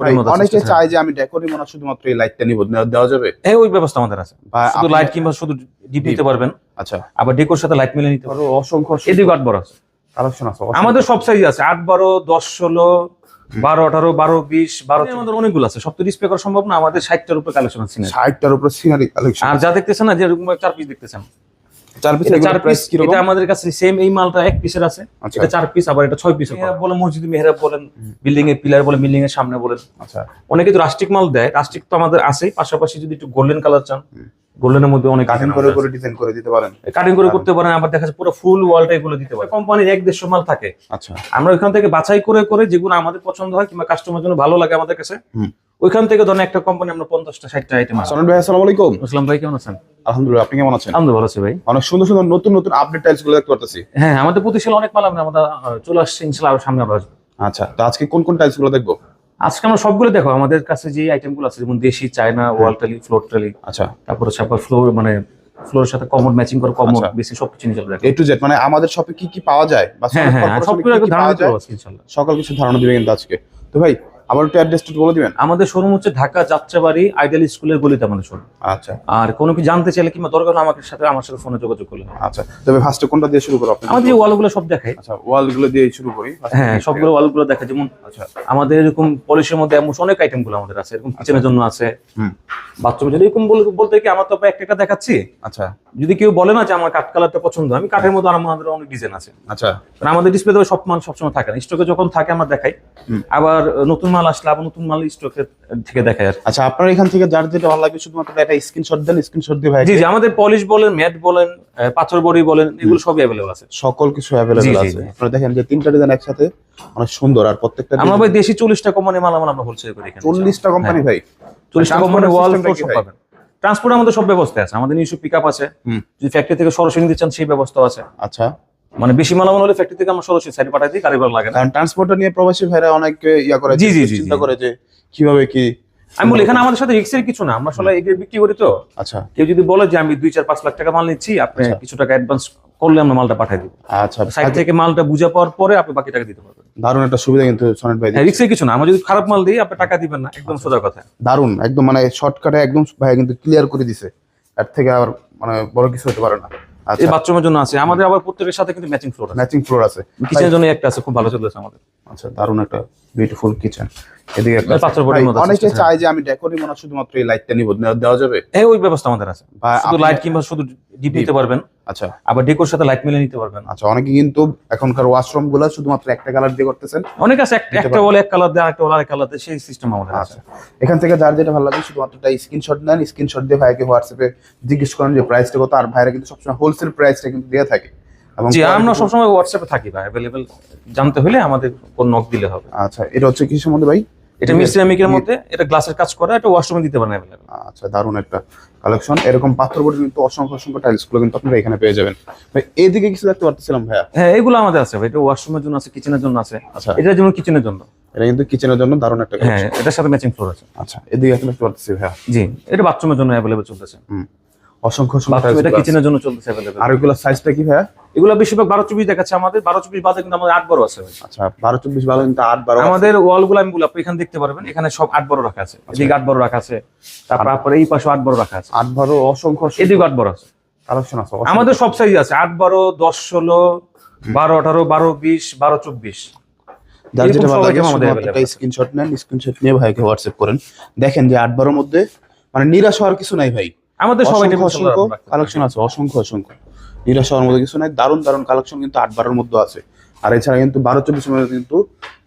ভাই, অনেকে চায় যে আমি ডেকোরি শুধুমাত্র এই লাইটটা নিব দেওয়া- দেওয়া যাবে? হ্যাঁ ওই ব্যবস্থা আমাদের আছে। শুধু লাইট কিংবা শুধু ডিপ নিতে পারবেন। আচ্ছা। আবার ডেকোর সাথে লাইট মিলে নিতে পারবেন অসংখ্য এদিকে আট আছে। কালেকশন আছে আমাদের সব সাইজ আছে। আট বারো দশ ষোলো বারো আঠারো বারো বিশ বারো আমাদের অনেকগুলো আছে। সব তো ডিসপ্লে করা সম্ভব না। আমাদের ষাটটার উপরে কালেকশন আছে। ষাটটার উপরে সিনারি কালেকশন আর যা দেখতেছেন না যে এরকম চার পিস দেখতেছেন। চার পিস চার পিস প্রাইস এটা আমাদের কাছে সেম এই মালটা এক পিসের আছে। আচ্ছা। এটা চার পিস আবার এটা ছয় পিস মেহরাব বলে মসজিদ মেহরাব বলেন বিল্ডিং এর পিলার বলে বিল্ডিং এর সামনে বলেন। আচ্ছা। অনেকে তো রাস্টিক মাল দেয় রাস্টিক তো আমাদের আছেই পাশাপাশি যদি একটু গোল্ডেন কালার চান গোল্ডেনের মধ্যে অনেক কাটিং করে করে ডিজাইন করে দিতে পারেন। কাটিং করে করতে পারেন আবার দেখা যাচ্ছে পুরো ফুল ওয়ালটা এগুলো দিতে পারে কোম্পানির এক দেড়শো মাল থাকে। আচ্ছা। আমরা ওখান থেকে বাছাই করে করে যেগুলো আমাদের পছন্দ হয় কিংবা কাস্টমার জন্য ভালো লাগে আমাদের কাছে হুম। ওইখান থেকে ধরেন একটা কোম্পানি আমরা পঞ্চাশটা ষাটটা আইটেম সনন ভাই আসসালামু আলাইকুম। মুসলাম ভাই কেমন আছেন? আলহামদুলিল্লাহ আপনি কেমন আছেন? আমি ভালো আছি ভাই। অনেক সুন্দর সুন্দর নতুন নতুন আপডেট টাইলসগুলো দেখতে পারতেছি। হ্যাঁ আমাদের প্রতিষ্ঠানে অনেক মাল আমরা আমাদের চলে আসছে ইনশাল্লাহ আরও সামনে আরও আসবে। আচ্ছা তো আজকে কোন কোন টাইলসগুলো দেখব? আজকে আমরা সবগুলো দেখো আমাদের কাছে যে আইটেমগুলো আছে যেমন দেশি চায়না ওয়াল টালি ফ্লোর টালি আচ্ছা। তারপর হচ্ছে আপনার ফ্লোর মানে ফ্লোরের সাথে কমন ম্যাচিং করে কমোড আচ্ছা। বেশি সব কিছু নিয়ে চলে এ টু জেড মানে আমাদের শপে কি কি পাওয়া যায়? বা হ্যাঁ হ্যাঁ corporation এ সবগুলো কি কি ধারণা পারছি ইনশাল্লাহ। সকল কিছু ধারণা দিবে কিন্তু আজকে। তো ভাই আবার একটু অ্যাড্রেসটা বলে দিবেন? আমাদের শোরুম হচ্ছে ঢাকা যাত্রাবাড়ি আইডিয়াল স্কুলের গলিতে আমাদের শোরুম আচ্ছা। আর কোনো কি জানতে চাইলে কিংবা দরকার হলে আমাকে সাথে আমার সাথে ফোনে যোগাযোগ করলে আচ্ছা তবে ফার্স্টে কোনটা দিয়ে শুরু করো আপনি? আমাদের ওয়ালগুলো সব দেখাই। আচ্ছা ওয়ালগুলো দিয়ে শুরু করি। হ্যাঁ সবগুলো ওয়ালগুলো দেখা যেমন আচ্ছা। আমাদের এরকম পলিশের মধ্যে এমন অনেক আইটেমগুলো আমাদের আছে। এরকম কিচেনের জন্য আছে। হুম। বাথরুমের জন্য এরকম বল- বলতে কি আমার তো আপনার একটা একটা দেখাচ্ছি? আচ্ছা। যদি কেউ বলে না যে আমার কাঠ কালারটা পছন্দ আমি কাঠের মধ্যে আমাদের অনেক ডিজাইন আছে। আচ্ছা। কারণ আমাদের ডিসপ্লে তো সব মাল সবসময় থাকে না। স্টকে যখন থাকে আমরা দেখাই। আবার নতুন মাল আসলে আবার নতুন মাল স্টকে থেকে আর কি। আচ্ছা আপনার এখান থেকে যার যেটা ভালো লাগবে শুধুমাত্র একটা স্ক্রিনশট দেন স্ক্রিনশট দিয়ে ভাই। জি জি আমাদের পলিশ বলেন ম্যাট বলেন পাথর বড়ি বলেন এগুলো সবই অ্যাভেলেবল আছে। সকল কিছু জি, আছে। আপনারা দেখেন যে তিনটা ডিজাইন একসাথে অনেক সুন্দর আর প্রত্যেকটা আমরা ভাই দেশি চল্লিশটা কোম্পানি মাল আমরা হোলসেল করি এখানে চল্লিশটা কোম্পানি ভাই। চল্লিশটা Transport কোম্পানি ওয়াল সব পাবেন। ট্রান্সপোর্ট আমাদের সব ব্যবস্থা আছে। আমাদের নিজস্ব পিক আপ আছে। যদি ফ্যাক্টরি থেকে সরাসরি নিতে চান সেই ব্যবস্থা আছে। আচ্ছা। মানে বেশি মালামাল হলে ফ্যাক্টরি থেকে আমরা সরাসরি সাইডে পাঠাই দিই কারিগর লাগে না। কারণ ট্রান্সপোর্টটা নিয়ে প্রবাসী ভাইরা অনেক ইয়া করে জি, জি, জি, চিন্তা করে যে কীভাবে কি আমি বলি এখানে আমাদের সাথে রিক্সের কিছু না। আমরা আসলে এগুলো বিক্রি করি তো। আচ্ছা। কেউ যদি বলে যে আমি দুই চার পাঁচ লাখ টাকা মাল নিচ্ছি আপনি আচ্ছা। কিছু টাকা অ্যাডভান্স করলে আমরা মালটা পাঠাই দিব। আচ্ছা। সাইড থেকে মালটা বুঝে পাওয়ার পরে আপনি বাকি টাকা দিতে পারবেন। দারুণ একটা সুবিধা কিন্তু সনেট ভাই হ্যাঁ রিক্সের কিছু না। আমরা যদি খারাপ মাল দিই আপনি টাকা দিবেন না। একদম সোজা কথা। দারুণ। একদম মানে শর্টকাটে একদম ভাই কিন্তু ক্লিয়ার করে দিছে। এর থেকে আর মানে বড় কিছু হতে পারে না। এই আচ্ছা বাথরুমের জন্য আছে। আমাদের আবার প্রত্যেকের সাথে কিন্তু ম্যাচিং ফ্লোর আছে। ম্যাচিং ফ্লোর আছে। কিচেনের জন্য একটা আছে খুব ভালো চলেছে আমাদের। আচ্ছা দারুণ একটা বিউটিফুল কিচেন এদিকে বডির অনেকে হ্যাঁ। চায় যে আমি ডেকোরি মনে হয় শুধুমাত্র এই লাইটটা নিব দেওয়া- দেওয়া যাবে? হ্যাঁ ওই ব্যবস্থা আমাদের আছে। বা শুধু লাইট কিংবা শুধু ডিপ নিতে পারবেন। আচ্ছা। আবার ডেকোর সাথে লাইট মিলে নিতে পারবেন। আচ্ছা অনেকে কিন্তু এখনকার ওয়াশরুমগুলো শুধুমাত্র একটা কালার দিয়ে করতেছেন। অনেক আছে একটা- একটা বলে এক কালার দেয় একটা বলে আরেক কালার দেয় সেই সিস্টেম আমাদের আছে। আচ্ছা। এখান থেকে যার যেটা ভালো লাগে শুধুমাত্র একটা স্ক্রিনশট নেন। স্ক্রিনশট দিয়ে ভাইকে হোয়াটসঅ্যাপে জিজ্ঞেস করেন যে প্রাইসটা কত। আর ভাইরা কিন্তু সবসময় হোলসেল প্রাইসটা কিন্তু দিয়ে থাকে। জি আমরা সবসময় হোয়াটসঅ্যাপে থাকি ভাই অ্যাভেলেবেল জানতে হলে আমাদের কোন নক দিলে হবে। আচ্ছা এটা হচ্ছে কিসের মধ্যে ভাই? এটা মিক্স মধ্যে এটা গ্লাসের কাজ করা এটা ওয়াশরুমে দিতে পারেন অ্যাভেলেবেল আচ্ছা দারুণ একটা কালেকশন এরকম কিন্তু অসংখ্য অসংখ্য টাইলসগুলো কিন্তু আপনারা এখানে পেয়ে যাবেন। ভাই এইদিকে কিছু দেখতে পারতেছিলাম ভাইয়া? হ্যাঁ এগুলো আমাদের আছে ভাই এটা ওয়াশরুমের জন্য আছে কিচেনের জন্য আছে। আচ্ছা। এটার জন্য কিচেনের জন্য। এটা কিন্তু কিচেনের জন্য দারুণ একটা হ্যাঁ এটার সাথে ম্যাচিং ফ্লোর আছে। আচ্ছা এদিকে দেখতে পারতেছি ভাইয়া। জি এটা বাথরুমের জন্য অ্যাভেলেবেল চলতেছে। হুম। অসংখ্য অসংখ্য এটা কিচেনের জন্য চলতেছে আর এগুলো সাইজটা কি এগুলো বেশিরভাগ বারো চব্বিশ দেখাচ্ছে আমাদের। বারো চব্বিশ বাদে কিন্তু আমাদের আছে আচ্ছা কিন্তু। আমাদের আমি বলি আপনি এখানে দেখতে পারবেন এখানে সব রাখা আছে। এদিকে আট বড় রাখা আছে তারপরে এই পাশে আট বড় রাখা আছে। আট বারো অসংখ্য এদিকে আট বড় আছে। কালেকশন আছে আমাদের সব সাইজ আছে। আট বারো দশ ষোলো বারো আঠারো বারো বিশ বারো চব্বিশ। যার যেটা ভালো লাগে একটা স্ক্রিনশট নেন স্ক্রিনশট নিয়ে ভাইকে হোয়াটসঅ্যাপ করেন। দেখেন যে আট বারোর মধ্যে মানে নিরাশ হওয়ার কিছু নাই ভাই। আমাদের সবাই অসংখ্য কালেকশন আছে অসংখ্য অসংখ্য। নিরাশ হওয়ার মধ্যে কিছু নাই দারুণ দারুণ কালেকশন কিন্তু আট বারোর মধ্যে আছে। আর এছাড়া কিন্তু বারো চব্বিশ মধ্যে কিন্তু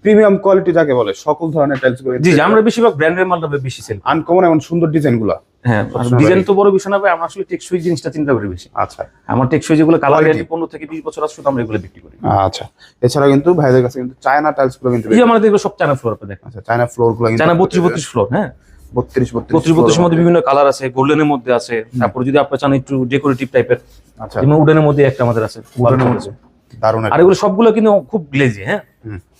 প্রিমিয়াম কোয়ালিটি যাকে বলে সকল ধরনের টাইলস জি জি, আমরা বেশিরভাগ ব্র্যান্ডের মালটা বেশি সেল আনকমন এবং সুন্দর ডিজাইনগুলা। হ্যাঁ ডিজাইন তো বড় বিষয় না ভাই আমরা আসলে টেকসই জিনিসটা চিন্তা করি বেশি। আচ্ছা। আমার টেকসই যেগুলো কালার Quality। গ্যারান্টি পনেরো থেকে বছর আমরা এগুলো বিক্রি করি। আচ্ছা। এছাড়া কিন্তু ভাইদের কাছে কিন্তু চায়না টাইলসগুলো কিন্তু এই আমাদের এগুলো সব চায়না ফ্লোর দেখেন। আচ্ছা চায়না ফ্লোরগুলো চায়না ফ্লোর হ্যাঁ। বত্রিশ বত্রিশ বত্রিশ মধ্যে বিভিন্ন কালার আছে গোল্ডেনের মধ্যে আছে। তারপর যদি আপনি চান একটু ডেকোরেটিভ টাইপের আচ্ছা। যেমন উডেনের মধ্যে একটা আমাদের আছে উডেনের মধ্যে। দারুণ আর এগুলো সবগুলো কিন্তু খুব গ্লেজি হ্যাঁ?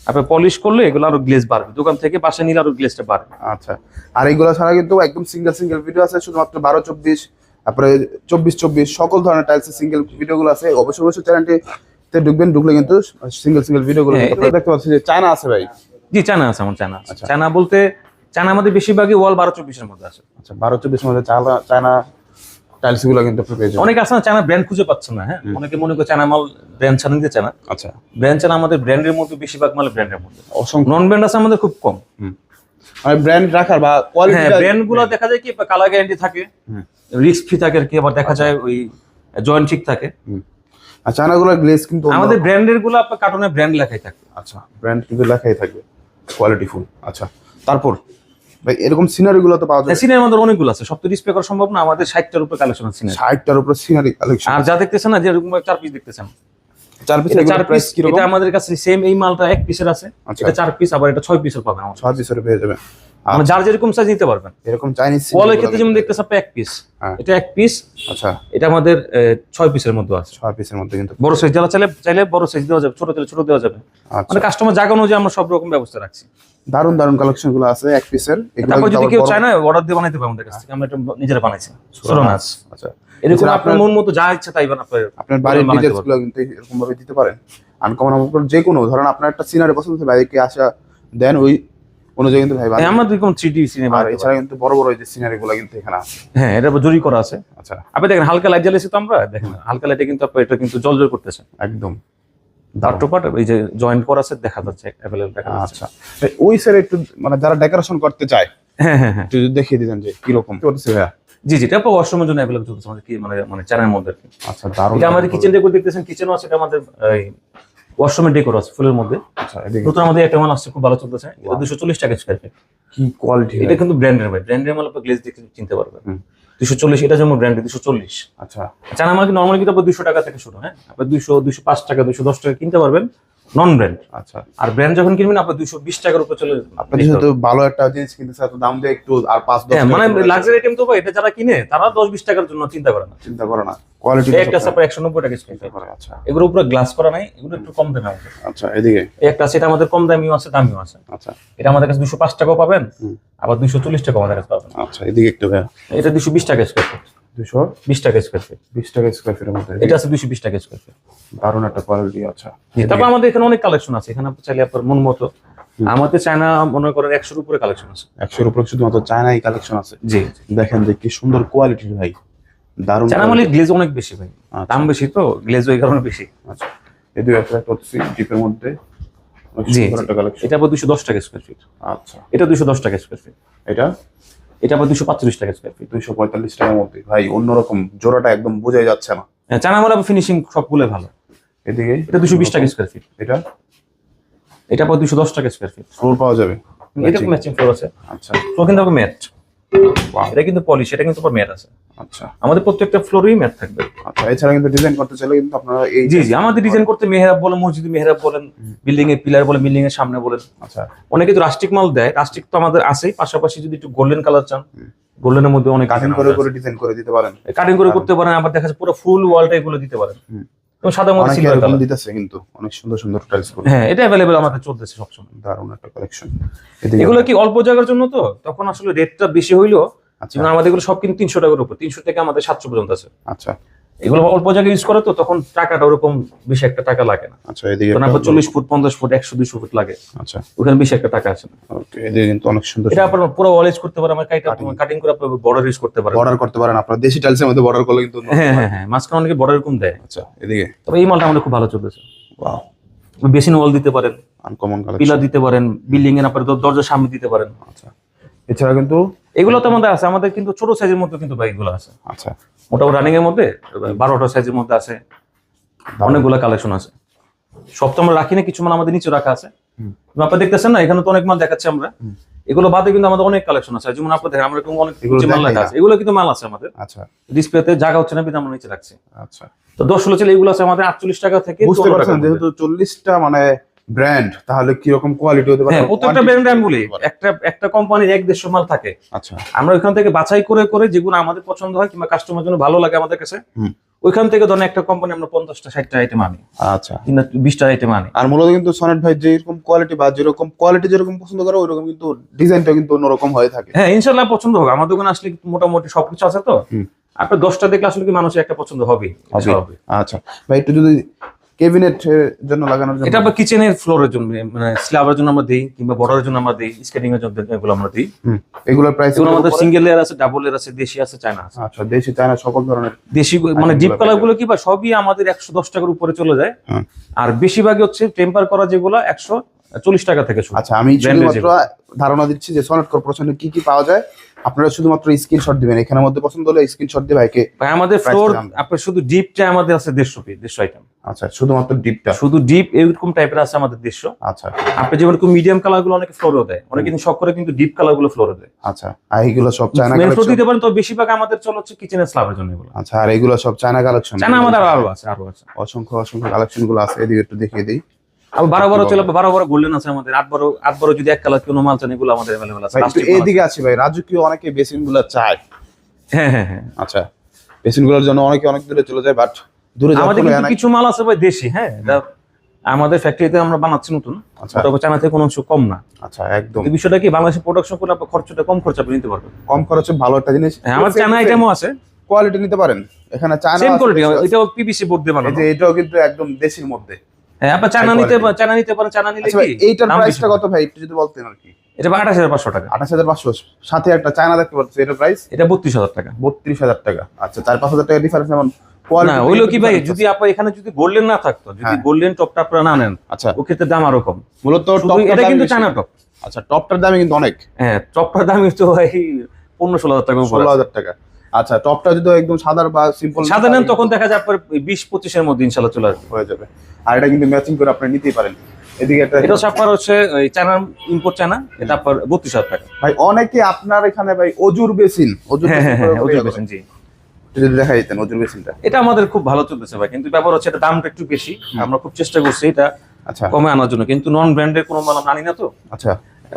আপনি পলিশ করলে এগুলো আরও গ্লেজ বাড়বে। দোকান থেকে বাসায় নিলে আরও গ্লেজটা বাড়বে। আচ্ছা। আর ছাড়া কিন্তু একদম সিঙ্গেল সিঙ্গেল ভিডিও আছে শুধুমাত্র বারো চব্বিশ তারপরে চব্বিশ চব্বিশ সকল ধরনের সিঙ্গেল ভিডিও গুলো আছে। অবশ্যই অবশ্যই চ্যানেলটি ঢুকবেন ঢুকলে কিন্তু সিঙ্গেল সিঙ্গেল ভিডিও গুলো হ্যাঁ, দেখতে পাচ্ছি। যে চায়না আছে ভাই। জি চায়না আছে আমার চায়না আচ্ছা। চায়না বলতে চায়না আমাদের বেশিরভাগই ওয়াল বারো চব্বিশের মধ্যে আছে। আচ্ছা বারো চব্বিশ মধ্যে চায়না চায়না টাইলসগুলো কিন্তু আপনি পেয়ে যাবেন অনেকে আছে না চায়না ব্র্যান্ড খুঁজে পাচ্ছে না হ্যাঁ? অনেকে মনে করে চায়না মাল ব্র্যান্ড ছাড়া নিতে চায় না। আচ্ছা। ব্র্যান্ড ছাড়া আমাদের ব্র্যান্ডের মধ্যে বেশিরভাগ মাল ব্র্যান্ডের মধ্যে। অসংখ্য নন ব্র্যান্ড আছে আমাদের খুব কম। মানে ব্র্যান্ড রাখার বা হ্যাঁ কোয়ালিটি ব্র্যান্ডগুলো দেখা যায় কি কালার গ্যারান্টি থাকে। রিস্ক ফ্রি থাকে কি আবার দেখা যায় ওই জয়েন্ট ঠিক থাকে। আর কিন্তু আমাদের ব্র্যান্ডেরগুলো আপনার কার্টুনে ব্র্যান্ড লেখাই থাকে। আচ্ছা ব্র্যান্ড কিন্তু লেখাই থাকবে কোয়ালিটি ফুল আচ্ছা তারপর? ভাই এরকম সিনারি গুলো তো পাওয়া যায় সিনারি আমাদের অনেকগুলো আছে। সব তো ডিসপ্লে করা সম্ভব না আমাদের ষাটটার উপরে কালেকশন আছে ষাটটার উপরে সিনারি কালেকশন আর যা দেখতেছেন না যেরকম চার পিস দেখতেছেন। চার পিস চার পিস এটা আমাদের কাছে সেম এই মালটা এক পিসের আছে। আচ্ছা। এটা চার পিস আবার এটা ছয় পিসের পাবেন ছয় পিসের পেয়ে যাবেন। মানে যার যেরকম সাইজ নিতে পারবেন। এরকম চাইনিজ ওয়ালের ক্ষেত্রে যেমন দেখতেছে আপনি এক পিস হ্যাঁ। এটা এক পিস আচ্ছা। এটা আমাদের ছয় পিসের মধ্যে আছে। ছয় পিসের মধ্যে কিন্তু বড় সাইজ যারা চাইলে চাইলে বড় সাইজ দেওয়া যাবে ছোট চাইলে ছোট দেওয়া যাবে। আচ্ছা। মানে কাস্টমার জায়গা অনুযায়ী আমরা সব রকম ব্যবস্থা রাখছি। দারুণ দারুণ কালেকশনগুলো আছে এক পিসের তারপর যদি কেউ চায় না অর্ডার দিয়ে বানাইতে পারে আমাদের কাছ থেকে। আমরা এটা নিজেরা বানাইছি। আচ্ছা। এরকম আপনার মন মতো যা ইচ্ছা তাই বানাতে আপনার বাড়ির ডিটেলসগুলো কিন্তু এরকম ভাবে দিতে পারেন। আনকমন যে কোনো ধরেন আপনার একটা সিনারি পছন্দ হচ্ছে বাইরে আসা দেন ওই অনুযায়ী কিন্তু ভাই হ্যাঁ, বানিয়ে আমরা থ্রি সিনেমা এছাড়া কিন্তু বড় বড় যে সিনারি কিন্তু এখানে আছে। হ্যাঁ এটা জরি করা আছে। আচ্ছা। আপনি দেখেন হালকা লাইট জ্বালিয়েছি তো আমরা দেখেন হালকা লাইটে কিন্তু আপনার এটা কিন্তু জল জল করতেছে। একদম। পার্ট টু এই যে জয়েন্ট করা আছে দেখা যাচ্ছে অ্যাভেলেবল দেখা যাচ্ছে। আচ্ছা। ওই স্যার একটু মানে যারা ডেকোরেশন করতে চায় হ্যাঁ হ্যাঁ হ্যাঁ। একটু দেখিয়ে দিতেন যে কীরকম করতেছে ভাইয়া? জি জি এটা আপনার ওয়াশরুমের জন্য অ্যাভেলেবল চলতেছে আমাদের কি মানে মানে চ্যানেলের মধ্যে। আচ্ছা দারুণ এটা আমাদের কিচেন ডেকোর দেখতেছেন কিচেনও আছে এটা আমাদের ওয়াশরুমের ডেকোর আছে ফুলের মধ্যে। আচ্ছা নতুন আমাদের একটা মাল আসছে খুব ভালো চলতেছে। এটা দুশো চল্লিশ টাকা স্কোয়ার ফিট কি কোয়ালিটি এটা কিন্তু ব্র্যান্ডের ভাই। ব্র্যান্ডের মাল আপনি গ্লেজ দেখে চিনতে পারবেন। দুশো চল্লিশ এটা যেমন ব্র্যান্ডের দুশো চল্লিশ। আচ্ছা। চানা মাল কি নর্মালি কিন্তু আপনার দুশো টাকা থেকে শুরু হ্যাঁ? আপনার দুশো দুশো পাঁচ টাকা দুশো দশ টাকা কিনতে পারবেন। নন ব্র্যান্ড আচ্ছা। আর ব্র্যান্ড যখন কিনবেন আপনার দুশো বিশ টাকার উপরে চলে আপনি যেহেতু ভালো একটা জিনিস কিনতে চান দাম দিয়ে একটু আর পাঁচ হ্যাঁ মানে লাক্সারি আইটেম তো এটা যারা কিনে তারা দশ বিশ টাকার জন্য চিন্তা করে না। চিন্তা করে না। কোয়ালিটি একটা আছে একশো নব্বই টাকা স্কোয়ার চিন্তা করে আচ্ছা। এগুলো উপরে গ্লাস করা নাই এগুলো একটু কম দামে আমাদের আচ্ছা এদিকে? একটা আছে এটা আমাদের কম দামিও আছে দামিও আছে। আচ্ছা। এটা আমাদের কাছে দুশো পাঁচ টাকাও পাবেন আবার দুশো চল্লিশ টাকা আমাদের কাছে পাবেন। আচ্ছা এদিকে একটু এটা দুশো বিশ টাকা স্কোয়ার ফিট দুশো বিশ টাকা স্কোয়ার ফিট বিশ টাকা স্কোয়ার ফিটের মধ্যে। এটা আছে দুশো বিশ টাকা স্কোয়ার ফিট দারুণ একটা কোয়ালিটি আচ্ছা। তারপর আমাদের এখানে অনেক কালেকশন আছে। এখানে চাইলে আপনার মন মতো আমাদের চায়না মনে করেন একশোর উপরে কালেকশন আছে। একশোর উপরে শুধুমাত্র চায়নাই কালেকশন আছে। জি। দেখেন যে কি সুন্দর কোয়ালিটির ভাই। দারুণ চায়না মালিক গ্লেজ অনেক বেশি ভাই। আচ্ছা। দাম বেশি তো গ্লেজ ওই কারণে বেশি। আচ্ছা। এই দুই একটা করতেছি জিপের মধ্যে। জি, এটা আবার দুশো দশ টাকা স্কোয়ার ফিট আচ্ছা। এটা দুশো দশ টাকা স্কোয়ার ফিট এটা? এটা আবার দুশো পাঁচচল্লিশ টাকা স্কোয়ার ফিট দুইশো পঁয়তাল্লিশ টাকার মধ্যে। ভাই অন্যরকম জোড়াটা একদম বোঝাই যাচ্ছে না। চায়না মাল ফিনিশিং সবগুলো ভালো। এদিকে? এটা দুশো বিশ টাকা স্কোয়ার ফিট এটা? এটা আবার দুশো দশ টাকা স্কোয়ার ফিট ফ্লোর পাওয়া যাবে? এটা ম্যাচিং ফ্লোর আছে। আচ্ছা। ফ্লোর কিন্তু আবার ম্যাট. এটা কিন্তু পলিশ এটা কিন্তু ম্যাট আছে। আচ্ছা। আমাদের প্রত্যেকটা ফ্লোরেই ম্যাট থাকবে। আচ্ছা এছাড়া কিন্তু ডিজাইন করতে চাইলে কিন্তু আপনারা এই জি জি আমাদের ডিজাইন করতে মেহরাব বলেন মসজিদে মেহরাব বলেন বিল্ডিং এর পিলার বলেন বিল্ডিং এর সামনে বলেন। আচ্ছা। অনেকে তো রাস্টিক মাল দেয় রাস্টিক তো আমাদের আছেই পাশাপাশি যদি একটু গোল্ডেন কালার চান গোল্ডেনের মধ্যে অনেক কাটিং করে করে ডিজাইন করে দিতে পারেন। কাটিং করে করতে পারেন আবার দেখা যাচ্ছে পুরো ফুল ওয়ালটা এগুলো দিতে পারেন। এবং সাদা মধ্যে সিলভার কালার দিতেছে কিন্তু অনেক সুন্দর সুন্দর টাইলস হ্যাঁ এটা অ্যাভেলেবেল আমাদের চলতেছে সবসময়। দারুণ একটা কালেকশন এগুলো কি অল্প জায়গার জন্য তো? তখন আসলে রেটটা বেশি হইল আচ্ছা। আমাদের এগুলো সব কিন্তু তিনশো টাকার উপর তিনশো থেকে আমাদের সাতশো পর্যন্ত আছে। আচ্ছা। এগুলো অল্প জায়গায় ইউজ করে তো তখন টাকাটা ওরকম বেশি একটা টাকা লাগে না। আচ্ছা এদিকে আপনার চল্লিশ ফুট পঞ্চাশ ফুট একশো দুশো ফুট লাগে। আচ্ছা। ওখানে বেশি একটা টাকা আছে না। এদিকে কিন্তু অনেক সুন্দর এটা আপনার পুরো ওয়াল ইউজ করতে পারেন আমার Cutting. কাটিং করে আপনার বর্ডার ইউজ করতে পারেন। বর্ডার করতে পারেন আপনারা দেশি টাইলসের মধ্যে বর্ডার করলে কিন্তু হ্যাঁ হ্যাঁ হ্যাঁ মাঝখানে অনেকে বর্ডার এরকম দেয়। আচ্ছা এদিকে। তবে এই মালটা আমাদের খুব ভালো চলতেছে। ওয়াও বেসিন ওয়াল দিতে পারেন আনকমন কালেকশন পিলার দিতে পারেন বিল্ডিং এর আপনার দরজার সামনে দিতে পারেন। আচ্ছা। এছাড়া কিন্তু এগুলো তো আমাদের আছে আমাদের কিন্তু ছোট সাইজের মধ্যে কিন্তু ভাই এগুলো আছে। আচ্ছা। মোটামুটি রানিং এর মধ্যে বারোটা সাইজের মধ্যে আছে অনেকগুলো কালেকশন আছে। সব তো আমরা রাখি না কিছু মাল আমাদের নিচে রাখা আছে। আপনারা দেখতেছেন না এখানে তো অনেক মাল দেখাচ্ছি আমরা। এগুলো বাদে কিন্তু আমাদের অনেক কালেকশন আছে। যেমন আপনাদের আমরা অনেক নিচে মাল রাখা আছে। এগুলো কিন্তু মাল আছে আমাদের। আচ্ছা। ডিসপ্লেতে জায়গা হচ্ছে না বিধে আমরা নিচে রাখছি। আচ্ছা। তো দশ ষোলো ছিল এগুলো আছে আমাদের আটচল্লিশ টাকা থেকে বুঝতে পারছেন টাকার যেহেতু চল্লিশটা মানে ব্র্যান্ড তাহলে কি রকম কোয়ালিটি হতে পারে? হ্যাঁ প্রত্যেকটা ব্র্যান্ড আমি বলি। একটা একটা কোম্পানির এক দেড়শো মাল থাকে। আচ্ছা। আমরা ওইখান থেকে বাছাই করে করে যেগুলো আমাদের পছন্দ হয় কিংবা কাস্টমার জন্য ভালো লাগে আমাদের কাছে। ওইখান থেকে ধরেন একটা কোম্পানি আমরা পঞ্চাশটা ষাটটা আইটেম আনি। আচ্ছা। কিংবা বিশটা আইটেম আনি। আর মূলত কিন্তু সনেট ভাই যেরকম কোয়ালিটি বা যেরকম কোয়ালিটি যেরকম পছন্দ করে ওইরকম কিন্তু ডিজাইনটা কিন্তু অন্যরকম হয়ে থাকে। হ্যাঁ ইনশাল্লাহ পছন্দ হবে। আমার দোকানে আসলে মোটামুটি সবকিছু আছে তো। আপনার দশটা দেখলে আসলে কি মানুষের একটা পছন্দ। হবে। আচ্ছা। ভাই একটু যদি কেবিনেট জন্য লাগানোর জন্য। এটা কিচেনের ফ্লোরের জন্য মানে স্ল্যাবের জন্য আমরা দিই কিংবা বর্ডারের জন্য আমরা দিই স্কেটিং এর জন্য এগুলো আমরা দিই। এগুলোর প্রাইস এগুলো আমাদের সিঙ্গেল লেয়ার আছে ডাবল লেয়ার আছে দেশি আছে চায়না আছে। আচ্ছা দেশি চায়না সকল ধরনের দেশি মানে ডিপ কালারগুলো কি বা সবই আমাদের একশো দশ টাকার উপরে চলে যায়। আর বেশিরভাগই হচ্ছে টেম্পার করা যেগুলো একশো চল্লিশ টাকা থেকে শুরু। আচ্ছা আমি শুধুমাত্র ধারণা দিচ্ছি যে সনেট কর্পোরেশনে কি কি পাওয়া যায় আপনারা শুধুমাত্র স্ক্রিনশট দিবেন এখানের মধ্যে পছন্দ হলে স্ক্রিনশট দিয়ে ভাইকে ভাই আমাদের ফ্লোর। আপনার শুধু ডিপটা আমাদের আছে দেড়শো পিস দেড়শো আইটেম আচ্ছা শুধুমাত্র ডিপটা শুধু ডিপ এরকম টাইপের আছে আমাদের দেড়শো। আচ্ছা। আপনি যেমন মিডিয়াম কালারগুলো অনেকে ফ্লোরও দেয় অনেকে কিন্তু শখ করে কিন্তু ডিপ কালারগুলো ফ্লোরে দেয়। আচ্ছা আর এইগুলো সব চায়না মেন ফ্লোর দিতে পারেন তো বেশিরভাগ আমাদের চল হচ্ছে কিচেনের স্ল্যাবের জন্য এগুলো। আচ্ছা আর এগুলো সব চায়না কালেকশন চায়না আমাদের আরও আছে আরও আছে। অসংখ্য অসংখ্য কালেকশনগুলো আছে এদিকে একটু দেখিয়ে দিই। আবার বারো বারো চলে বারো বারো গোল্ডেন আছে আমাদের। আট বারো আট বারো যদি এক কালার কোনো মাল চান এগুলো আমাদের অ্যাভেলেবল আছে। ভাই। এদিকে আছে রাজকীয় অনেকে বেসিনগুলো চায়? হ্যাঁ হ্যাঁ হ্যাঁ। আচ্ছা বেসিনগুলোর জন্য অনেকে অনেক দূরে চলে যায় বাট দূরে আমাদের কিন্তু কিছু মাল আছে ভাই দেশি হ্যাঁ। আমাদের ফ্যাক্টরিতে আমরা বানাচ্ছি নতুন আচ্ছা। চায়না থেকে কোনো অংশ কম না। আচ্ছা একদম। এই বিষয়টা কি বাংলাদেশে প্রোডাকশন করলে আপনার খরচটা কম খরচা আপনি নিতে পারবেন? কম খরচে ভালো একটা জিনিস। হ্যাঁ আমার চায়না আইটেমও আছে। কোয়ালিটি নিতে পারেন। এখানে চায়না সেম কোয়ালিটি। এটাও পিভিসি বোর্ড দিয়ে এই বানানো যে এটাও কিন্তু একদম দেশির মধ্যে। হ্যাঁ চায়না High নিতে। চায়না নিতে পারেন চায়না নিলে আচ্ছা কি? এইটার প্রাইসটা কত ভাই একটু যদি বলতেন আর কি? এটা আঠাশ হাজার পাঁচশো টাকা। আঠাশ হাজার পাঁচশো সাথে একটা চায়না দেখতে পাচ্ছি এটার প্রাইস এটা বত্রিশ হাজার টাকা। বত্রিশ হাজার টাকা। আচ্ছা চার পাঁচ হাজার টাকা ডিফারেন্স যেমন না ওইলো কি ভাই যদি। আপনার এখানে যদি গোল্ডেন না থাকতো যদি হ্যাঁ। গোল্ডেন টপটা আপনারা না নেন আচ্ছা। ও ক্ষেত্রে দাম আরও কম। মূলত টপটার এটা কিন্তু চায়না টপ আচ্ছা টপটার দামই কিন্তু অনেক। হ্যাঁ টপটার দাম তো ভাই পনেরো ষোলো হাজার টাকা ষোলো। হাজার টাকা। আচ্ছা টপটা যদি একদম সাদা বা সিম্পল সাদা নেন তখন দেখা যায় আপনার বিশ পঁচিশের মধ্যে ইনশাল্লাহ চলে আসবে। হয়ে যাবে। আর এটা কিন্তু ম্যাচিং করে আপনি নিতেই পারেন। এদিকে একটা এটা আপনার হচ্ছে চায়না ইম্পোর্ট চায়না এটা আপনার বত্রিশ হাজার টাকা। ভাই অনেকে আপনার এখানে ভাই অজুর বেসিন অজুর হ্যাঁ হ্যাঁ বেসিন হ্যাঁ করে ওজন করে। বেশি, জি। যদি দেখা যেতেন অজুর বেসিনটা এটা আমাদের খুব ভালো চলতেছে ভাই কিন্তু ব্যাপার হচ্ছে এটা দামটা একটু বেশি। আমরা খুব চেষ্টা করছি এটা আচ্ছা। কমে আনার জন্য কিন্তু নন ব্র্যান্ডের কোনো মাল আনি না তো। আচ্ছা।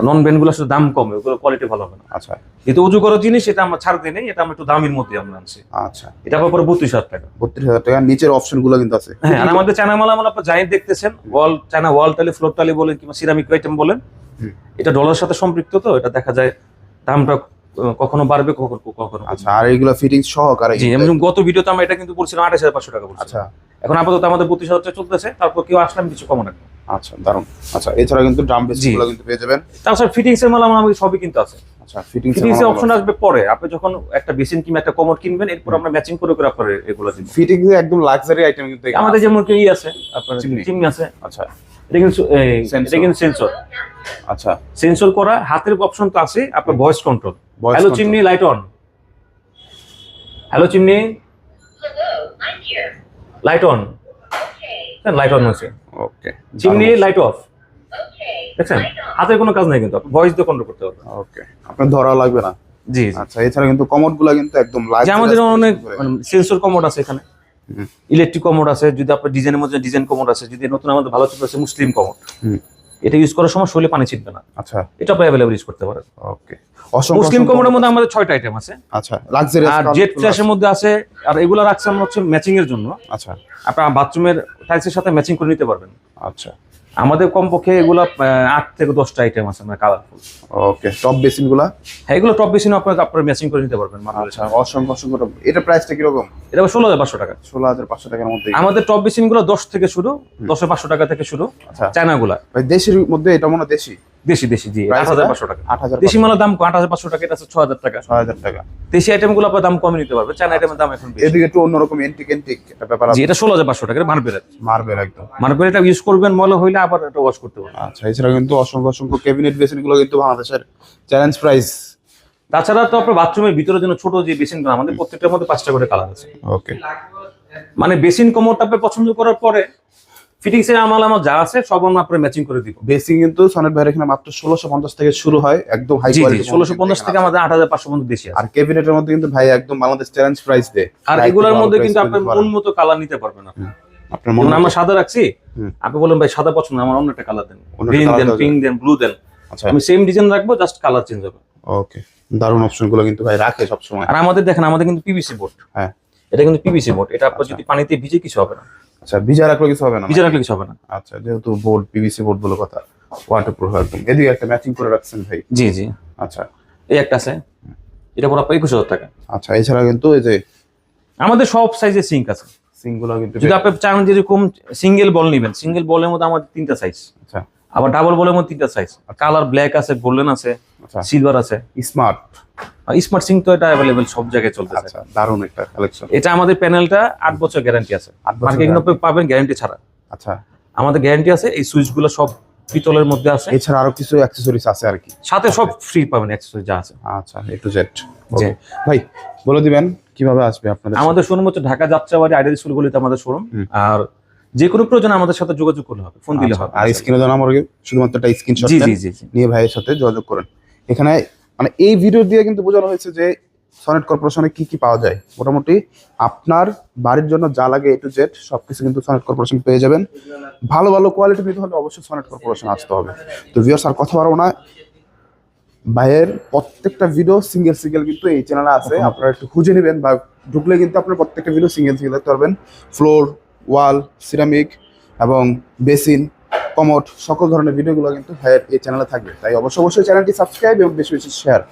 নন ব্র্যান্ডগুলো শুধু দাম কমে ওগুলো কোয়ালিটি ভালো হবে না। আচ্ছা। কিন্তু উজু করার জিনিস এটা আমরা ছাড় দিই নাই এটা আমরা একটু দামের মধ্যে আমরা আনছি। আচ্ছা। এটা পরে বত্রিশ হাজার টাকা। বত্রিশ হাজার টাকা নিচের অপশনগুলো কিন্তু আছে। হ্যাঁ আর আমাদের চায়না মাল আমরা যাই দেখতেছেন ওয়াল চায়না ওয়াল টালি ফ্লোর টালি বলেন কিংবা সিরামিক আইটেম বলেন। এটা ডলারের সাথে সম্পৃক্ত তো এটা দেখা যায় দামটা কখনো বাড়বে কখনো কখনো আচ্ছা আর এইগুলো ফিটিং সহকারে জি আমি গত ভিডিওতে আমরা এটা কিন্তু বলছিলাম আঠাশ হাজার পাঁচশো টাকা বলছি আচ্ছা। এখন আপাতত আমাদের বত্রিশ হাজার টাকা চলতেছে তারপর কেউ আসলাম কিছু কম রাখব আচ্ছা দারুণ আচ্ছা এছাড়া কিন্তু ড্রাম বেস জি। গুলো কিন্তু পেয়ে যাবেন। তাছাড়া ফিটিংস এর মাল আমার সবই কিন্তু আছে। আচ্ছা ফিটিং ফিটিংস অপশন আসবে পরে। আপনি যখন একটা বেসিন কিংবা একটা কমোড কিনবেন এরপর আমরা ম্যাচিং করে করে আপনার এগুলো দিব। ফিটিং একদম লাক্সারি আইটেম কিন্তু আমাদের যেমন কি আছে আপনার চিমনি। চিমনি আছে। আচ্ছা। এটা কিন্তু এটা কিন্তু সেন্সর আচ্ছা। সেন্সর করা হাতের অপশন তো আছে আপনার voice control hello chimney light on hello chimney. Light on light on হয়েছে ওকে চিমনি লাইট অফ. দেখছেন হাতের কোনো কাজ নাই কিন্তু ভয়েস দিয়ে কন্ট্রোল করতে হবে। ওকে আপনার ধরা লাগবে না? জি আচ্ছা এছাড়া কিন্তু কমোডগুলো কিন্তু একদম যে আমাদের অনেক মানে সেন্সর কমোড আছে এখানে। হুম। ইলেকট্রিক কমোড আছে যদি আপনার ডিজাইনের মধ্যে ডিজাইন কমোড আছে যদি নতুন আমাদের ভালো চলতেছে মুসলিম কমোড হুম। এটা ইউজ করার সময় শরীরে পানি ছিটবে না। আচ্ছা। এটা আপনি অ্যাভেলেবল ইউজ করতে পারেন। ওকে। মুসলিম কমোডের মধ্যে আমাদের ছয়টা আইটেম আছে। আচ্ছা লাক্সারি আর জেট ফ্ল্যাশের মধ্যে আছে আর এগুলো রাখছে আমরা হচ্ছে ম্যাচিং এর জন্য। আচ্ছা। আপনার বাথরুমের টাইলসের সাথে ম্যাচিং করে নিতে পারবেন। আচ্ছা। আমাদের কমপক্ষে এগুলো আট থেকে দশটা আইটেম আছে মানে কালারফুল ওকে টপ বেসিনগুলা? হ্যাঁ এগুলো টপ বেসিন আপনার আপনার ম্যাচিং করে নিতে পারবেন আচ্ছা অসংখ্য অসংখ্য এটা প্রাইসটা কীরকম? এটা ষোলো হাজার পাঁচশো টাকা। ষোলো হাজার পাঁচশো টাকার মধ্যে। আমাদের টপ বেসিনগুলো দশ থেকে শুরু দশে পাঁচশো টাকা থেকে শুরু আচ্ছা। চায়না গুলা ভাই দেশের মধ্যে এটা মনে হয় দেশি? দেশি দেশি জি আট হাজার পাঁচশো টাকা। আট হাজার দেশি মালের দাম আট হাজার পাঁচশো টাকা এটা ছ হাজার টাকা। ছয় হাজার টাকা। দেশি আইটেমগুলো আপনার দাম কমে নিতে পারবে চায়না আইটেমের দাম এখন এদিকে একটু অন্যরকম এন্টিক এন্টিক একটা ব্যাপার জি এটা ষোলো হাজার পাঁচশো টাকা মার্বেল মার্বেল একদম। মার্বেল এটা ইউজ করবেন ময়লা হইলে আবার এটা ওয়াশ করতে পারবেন। আচ্ছা এছাড়া কিন্তু অসংখ্য অসংখ্য ক্যাবিনেট বেসিনগুলো কিন্তু বাংলাদেশের চ্যালেঞ্জ প্রাইস তাছাড়া তো আপনার বাথরুমের ভিতরের জন্য ছোট যে বেসিনগুলো আমাদের প্রত্যেকটার মধ্যে পাঁচটা করে কালার আছে। ওকে মানে বেসিন আপনি পছন্দ করার পরে ফিটিংস এর আমাল আমার যা আছে সব আমরা আপনার ম্যাচিং করে দিব। বেসিং কিন্তু সনেট ভাইয়ের এখানে মাত্র ষোলোশো পঞ্চাশ থেকে শুরু হয় একদম হাই কোয়ালিটি ষোলোশো পঞ্চাশ থেকে আমাদের আট হাজার পাঁচশো পর্যন্ত বেশি আছে। আর ক্যাবিনেটের মধ্যে কিন্তু ভাই একদম বাংলাদেশ চ্যালেঞ্জ প্রাইস দেয়। আর এগুলোর মধ্যে কিন্তু পারেন। মন মতো কালার নিতে পারবেন আপনি। আপনার মন আমরা সাদা রাখছি আপনি বললেন ভাই সাদা পছন্দ আমার অন্য একটা কালার দেন গ্রিন দেন পিঙ্ক দেন ব্লু দেন। আচ্ছা। আমি সেম ডিজাইন রাখব জাস্ট কালার চেঞ্জ হবে। ওকে দারুণ অপশনগুলো কিন্তু ভাই রাখে সবসময়। আর আমাদের দেখেন আমাদের কিন্তু পিভিসি বোর্ড হ্যাঁ। এটা কিন্তু পিভিসি বোর্ড এটা আপনার যদি পানিতে ভিজে কিছু হবে না। আচ্ছা ভিজা রাখলে কিছু হবে না ভিজে রাখলে কিছু হবে না। আচ্ছা যেহেতু বোর্ড পিভিসি বোর্ড বলে কথা ওয়াটার প্রুফ একদম। এদিকে একটা ম্যাচিং করে রাখছেন ভাই। জি জি। আচ্ছা। এই একটা আছে। এটা পর একুশ হাজার টাকা। আচ্ছা এছাড়া কিন্তু এই যে আমাদের সব সাইজের সিঙ্ক আছে। সিঙ্গুলো কিন্তু যদি আপনি চান যেরকম সিঙ্গেল বল নেবেন সিঙ্গেল বলের মধ্যে আমাদের তিনটা সাইজ আচ্ছা। আবার ডাবল বলের মধ্যে তিনটা সাইজ কালার ব্ল্যাক আছে গোল্ডেন আছে আচ্ছা। সিলভার আছে। স্মার্ট স্মার্ট সিং তো এটা অ্যাভেলেবেল সব জায়গায় চলতেছে। আচ্ছা দারুণ একটা কালেকশন এটা আমাদের প্যানেলটা আট বছর গ্যারান্টি আছে। মার্কেটিং পাবেন গ্যারান্টি ছাড়া। আচ্ছা। আমাদের গ্যারান্টি আছে এই সুইচগুলো সব পিতলের মধ্যে আছে। এছাড়া আরও কিছু অ্যাক্সেসরিজ আছে আর কি? সাথে সব ফ্রি পাবেন অ্যাক্সেসরি যা আছে। আচ্ছা এ টু জেড। ভাই বলে দিবেন কীভাবে আসবে আপনাদের আমাদের শোরুম হচ্ছে ঢাকা যাত্রাবাড়ি আইডিয়াল স্কুলগুলিতে আমাদের শোরুম আর যে কোনো প্রয়োজনে আমাদের সাথে যোগাযোগ করলে হবে ফোন দিলে আচ্ছা, হবে। আর স্ক্রিনে দেওয়া নাম্বার শুধুমাত্র একটা স্ক্রিনশট নিয়ে ভাইয়ের সাথে যোগাযোগ করেন। এখানে মানে এই ভিডিও দিয়ে কিন্তু বোঝানো হয়েছে যে সনেট কর্পোরেশনে কি কি পাওয়া যায়। মোটামুটি আপনার বাড়ির জন্য যা লাগে এ টু জেড সবকিছু কিন্তু সনেট কর্পোরেশন পেয়ে যাবেন। ভালো ভালো কোয়ালিটি নিতে হলে অবশ্যই সনেট কর্পোরেশন আসতে হবে। তো ভিউয়ার্স আর কথা বাড়াবো না। ভাইয়ের প্রত্যেকটা ভিডিও সিঙ্গেল সিঙ্গেল কিন্তু এই চ্যানেলে আছে। আপনারা একটু খুঁজে নেবেন বা ঢুকলে কিন্তু আপনার প্রত্যেকটা ভিডিও সিঙ্গেল সিঙ্গেল দেখতে পারবেন। ফ্লোর ওয়াল সিরামিক এবং বেসিন কমোড, সকল ধরনের ভিডিওগুলো কিন্তু ভাইয়ের এই চ্যানেলে থাকবে। তাই অবশ্যই অবশ্যই চ্যানেলটি সাবস্ক্রাইব এবং বেশি বেশি শেয়ার।